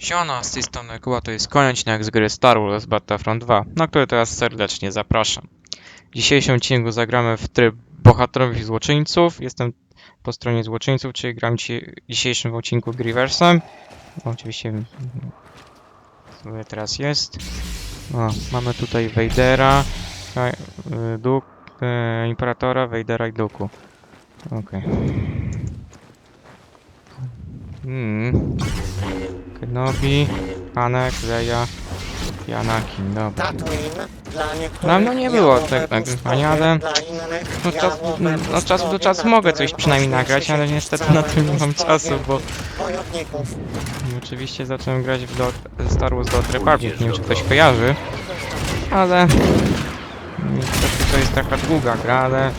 Siona, z tej strony Kuba, to jest koniec odcinek z gry Star Wars Battlefront 2, na który teraz serdecznie zapraszam. W dzisiejszym odcinku zagramy w tryb bohaterów i złoczyńców. Jestem po stronie złoczyńców, czyli gram ci w dzisiejszym odcinku Grieversem. No, oczywiście mm, sobie teraz jest. O, mamy tutaj Vadera, Ka- y, Duk, y, Imperatora, Vadera i Duku. Okej. Hmm. Kenobi, Anek, Leia i Anakin, dobra. Tatooine dla niektórych Dawno nie było tak nagrywania, ale no, czas, jałowe no, od czasu do czasu mogę coś przynajmniej nagrać, ale niestety na tym nie mam czasu, bo oczywiście zacząłem grać w Dot, Star Wars Dot Republic, nie wiem czy ktoś kojarzy, ale niestety to jest taka długa gra, ale,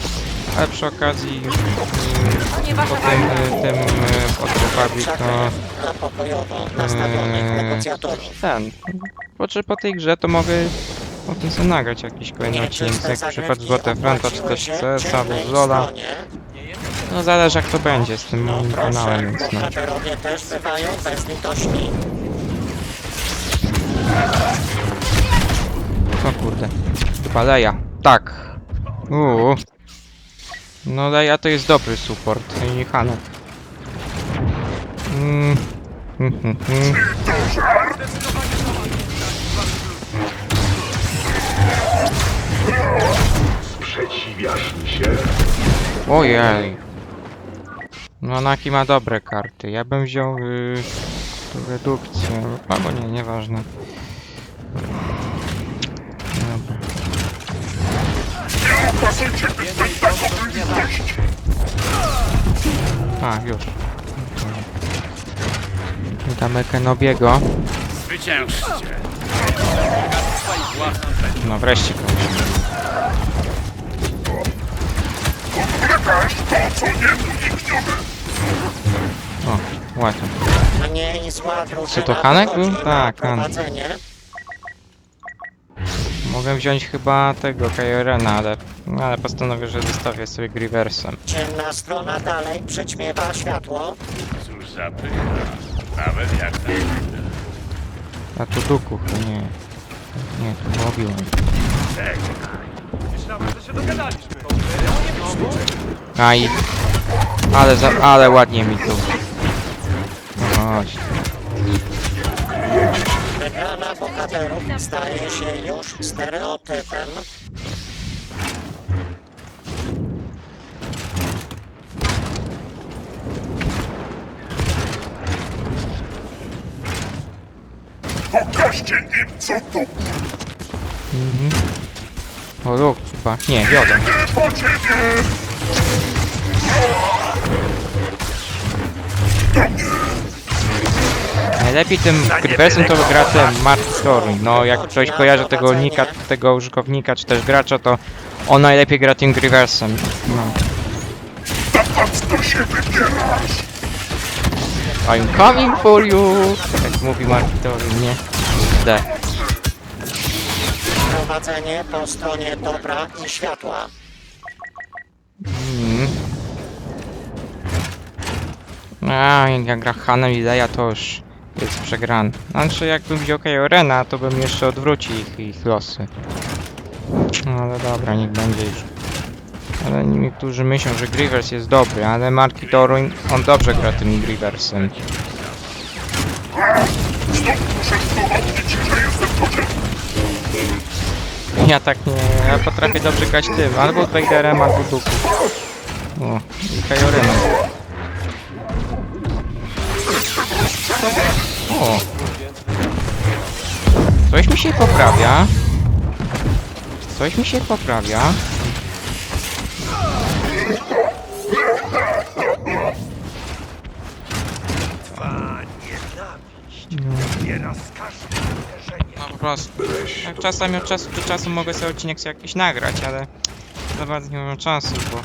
ale przy okazji mm, po tym, y, tym y, Dot Republic to Na pokojowo nastawionych Eee, negocjatorów. ten, po, czy po tej grze to mogę o tym sobie nagrać jakiś kolejny odcinek, jak na przykład Złote Franta, czy też CS, albo ciemnej z Lola. stronie. No zależy jak to będzie z tym No moim kanałem, proszę, więc no. bohaterowie też bywają bezlitośni. O kurde. Chyba Leia. Tak. Uuu. No Leia to jest dobry support. I Hanek. Mm. Hmm, hmm, hmm. Sprzeciwiasz mi się? Ojej. No Anaki ma dobre karty. Ja bym wziął yy, tu redukcję. Albo nie, nieważne. Dobra. A, już. Damy Kenobiego. Zwyciężcie! No wreszcie kończymy. O, ładnie. Mniej zła drużyna Czy to Hanek wychodzi był? Tak, Hanek. Mogę wziąć chyba tego Kajorena, ale, no, ale postanowię, że zostawię sobie Grieversem. Ciemna strona dalej przyćmiewa światło. Cóż za pycha. Nawet jak na A tu Duku, to nie. Nie, tu Obi-Wan. A i... Ale, za, ale ładnie mi tu. No chodź. Wygrana bohaterów staje się już stereotypem. Pokażcie im, co to O, Luke chyba. Nie, Yoda. po ciebie! Najlepiej tym Grieversem to gra ten Mark Story. No, jak ktoś kojarzy tego nika, tego użytkownika, czy też gracza, to on najlepiej gra tym Grieversem. No. Do się wybierasz! I'm coming for you! Jak mówi Mark Story, nie? D. Prowadzenie po stronie dobra i światła. Mm. A, jak gra Hanem i Leia, to już jest przegrany. Znaczy, jakbym wziął Rena, to bym jeszcze odwrócił ich, ich losy. No ale dobra, niech będzie już. Ale niektórzy myślą, że Grievers jest dobry, ale Marki Toruń, on dobrze gra tym Grieversem. Ja tak nie, ja potrafię dobrze grać tym, albo Vaderem, albo Duku. O, i. O. Coś mi się poprawia. Coś mi się poprawia. No po prostu. Jak czasami od czasu do czasu mogę sobie odcinek sobie jakiś nagrać, ale za bardzo nie mam czasu, bo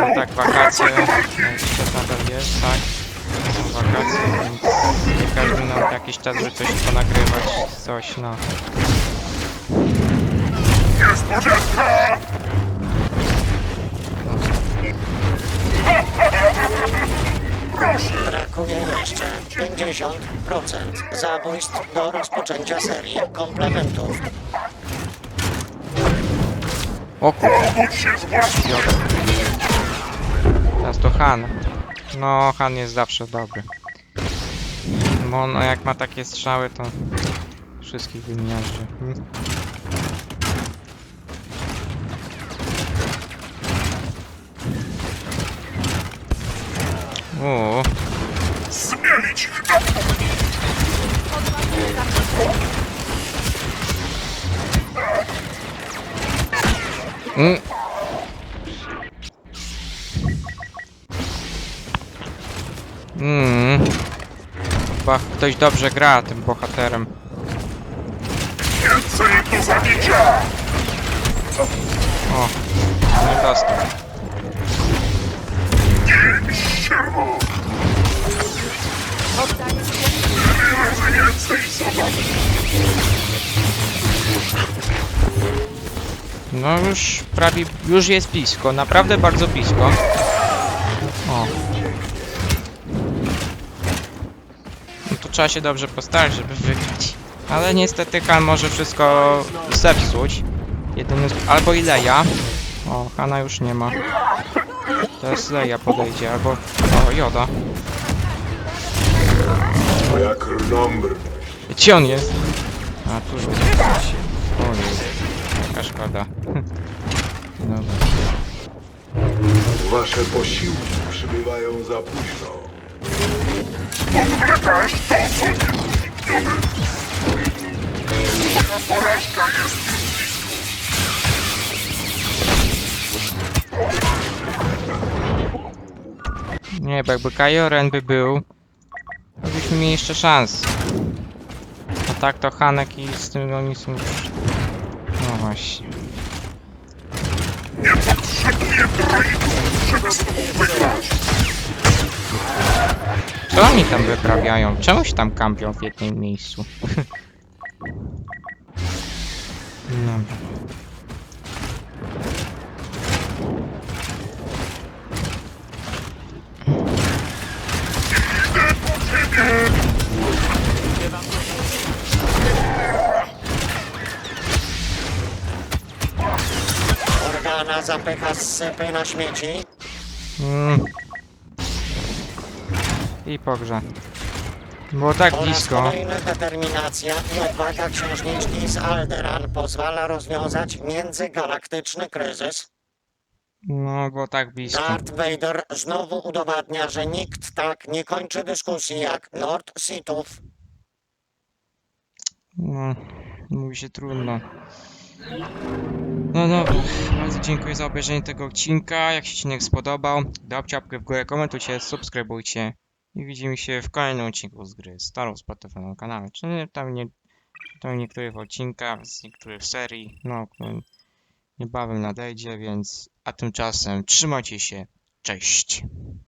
no tak wakacje, jeszcze nadal jest, tak. Są wakacje, więc nie każdy ma jakiś czas, żeby coś ponagrywać, coś, no. Niespodzianka! Brakuje jeszcze 50% zabójstw do rozpoczęcia serii komplementów. O kur... Powód się zgłosił. Teraz to Han. No, Han jest zawsze dobry. Bo on jak ma takie strzały, to wszystkich wymiarzy. Hmm. O, Zmielić. Mm. Mm. Chyba ktoś dobrze gra tym bohaterem. Więcej do zabicia. O, nie. No już prawie, już jest blisko, naprawdę bardzo blisko. O. No to trzeba się dobrze postarać, żeby wygrać. Ale niestety Han może wszystko zepsuć. Jedyny, albo i Leia. O, Hana już nie ma. Teraz Leia podejdzie, albo... O, Joda. Moja krnąbrność. Gdzie on jest? A, tu jest. Ojej. Jaka szkoda. Dobra. Wasze posiłki przybywają za późno. To są Moja porażka jest Nie, bo jakby Kaio Ren by był, to byśmy mieli jeszcze szans. A tak to Hanek i z tym oni są już... No właśnie. Nie potrzebuję. Co oni tam wyprawiają? Czemu się tam kampią w jednym miejscu? Dobra. Zapycha sypy na śmieci. Mm. I po grze. Było tak Po raz blisko. kolejny determinacja i odwaga księżniczki z Alderan pozwala rozwiązać międzygalaktyczny kryzys. No, było tak blisko. Darth Vader znowu udowadnia, że nikt tak nie kończy dyskusji jak Lord Sithów. No, mówi się trudno. No dobra, bardzo dziękuję za obejrzenie tego odcinka. Jak się odcinek spodobał, dajcie łapkę w górę, komentujcie, subskrybujcie i widzimy się w kolejnym odcinku z gry Star Battlefront na kanale. Czy tam nie, tam niektórych odcinkach, z niektórych serii, no, niebawem nadejdzie, więc a tymczasem trzymajcie się, cześć!